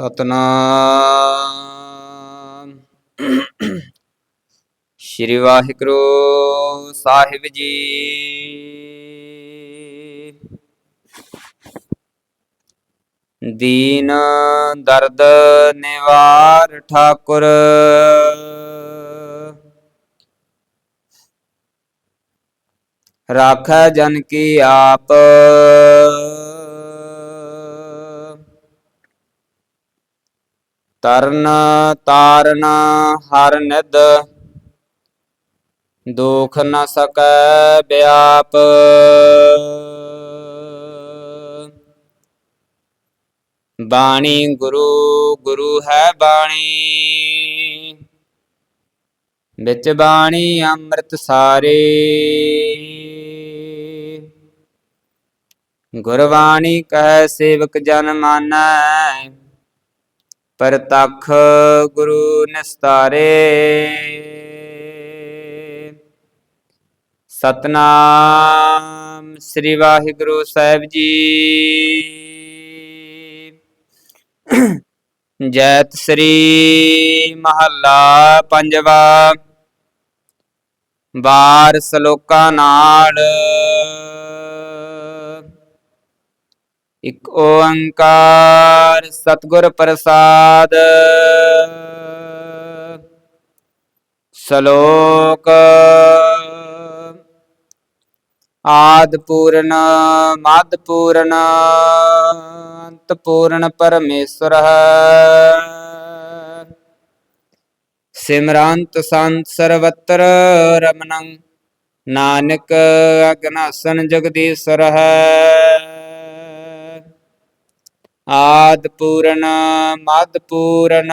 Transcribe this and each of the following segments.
ਸਤਨਾਮ। ਸ਼੍ਰੀ ਵਾਹਿਗੁਰੂ ਸਾਹਿਬ ਜੀ। ਦੀਨ ਦਰਦ ਨਿਵਾਰ ਠਾਕੁਰ। ਰਾਖਾ ਜਨ ਕੀ ਆਪ। ਤਰਨ ਤਾਰਨ ਹਰ ਨਿਧ, ਦੁਖ ਨ ਸਕੈ ਵਿਆਪ ਬਾਣੀ ਗੁਰੂ ਗੁਰੂ ਹੈ ਬਾਣੀ। ਵਿੱਚ ਬਾਣੀ ਅੰਮ੍ਰਿਤ ਸਾਰੇ। ਗੁਰਬਾਣੀ ਕਹਿ ਸੇਵਕ ਜਨ ਮਾਨੈ। ਪਰਤਖ ਗੁਰੂ ਨਿਸਤਾਰੇ। ਸਤਨਾਮ ਸ੍ਰੀ ਵਾਹਿਗੁਰੂ ਸਾਹਿਬ ਜੀ। ਜੈਤ ਸ੍ਰੀ ਮਹੱਲਾ ਪੰਜਵਾ। ਬਾਰ ਸ਼ਲੋਕਾਂ ਨਾਲ ਇਕ ਓੰਕਾਰ ਸਤਿਗੁਰ ਪ੍ਰਸਾਦ। ਸ਼ਲੋਕ ਆਦ ਪੂਰਨ ਮਦ ਪੂਰਨ ਅੰਤ ਪੂਰਨ ਪਰਮੇਸ਼ਰ ਹੈ। ਸਿਮਰੰਤ ਸੰਤ ਸਰਵਤਰ ਰਮਨੰ ਨਾਨਕ ਅਗਨਾਸਨ ਜਗਦੀਸ਼ਰ ਹੈ। ਆਦ ਪੂਰਨ ਮਦ ਪੂਰਨ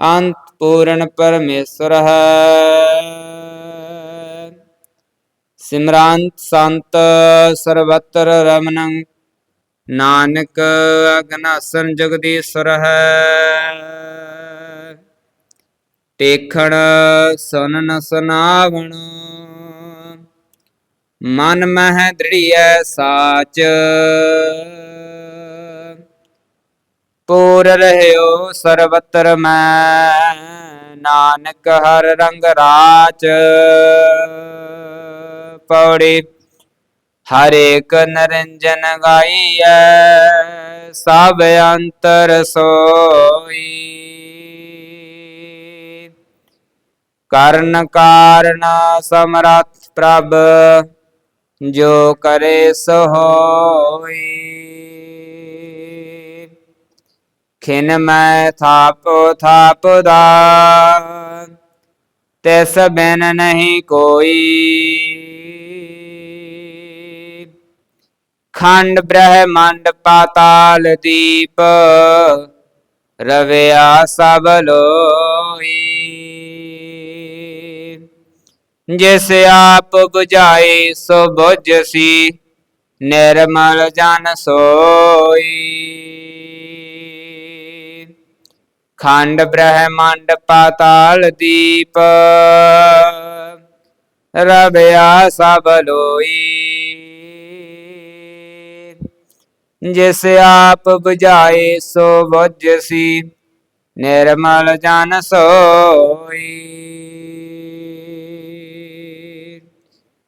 ਅੰਤ ਪੂਰਨ ਪਰਮੇਸ਼ਰ ਹੈ। ਸਿਮਰੰਤ ਸੰਤ ਸਰਵਤਰ ਰਮਨੰ, ਨਾਨਕ ਅਗਨਾਸਨ ਜਗਦੀਸ਼ਰ ਹੈ। ਟੇਖਣ ਸੁਨਨ ਸੁਨਾਵਣ। ਮਨ ਮਹਿ ਦ੍ਰਿੜੀਐ ਸਾਚ। ਪੂਰ ਰਹਿਓ ਸਰਬਤਰ ਮੈਂ, ਨਾਨਕ ਹਰ ਰੰਗ ਰਾਚ। ਪੌੜੀ ਹਰੇਕ ਨਰੰਜਨ ਗਾਈਐ, ਸਭ ਅੰਤਰ ਸੋਈ। ਕਰਨ ਕਾਰਨ ਸਮਰੱਥ ਪ੍ਰਭ ਜੋ ਕਰੇ ਸੋ ਹੋਈ ਖਿਨ ਮੈਂ ਥਾਪ, ਥਾਪਦਾ ਤਿਸ ਬਿਨ ਨਹੀਂ ਕੋਈ। ਖੰਡ ਬ੍ਰਹਮੰਡ ਪਾਤਾਲ ਦੀਪ, ਰਵਿਆ ਸਭ ਲੋਈ। ਜਿਸ ਆਪ 부ਝਾਏ ਸੋ। ਬੁਝਸੀ ਨਿਰਮਲ ਜਨ ਸੋਈ। ਖੰਡ ਬ੍ਰਹਮੰਡ ਪਾਤਾਲ ਦੀਪ। ਰਵਿਆ ਸਭ ਲੋਈ। ਜਿਸ ਆਪ 부ਝਾਏ ਸੋ। ਬੁਝਸੀ ਨਿਰਮਲ ਜਨ ਸੋਈ।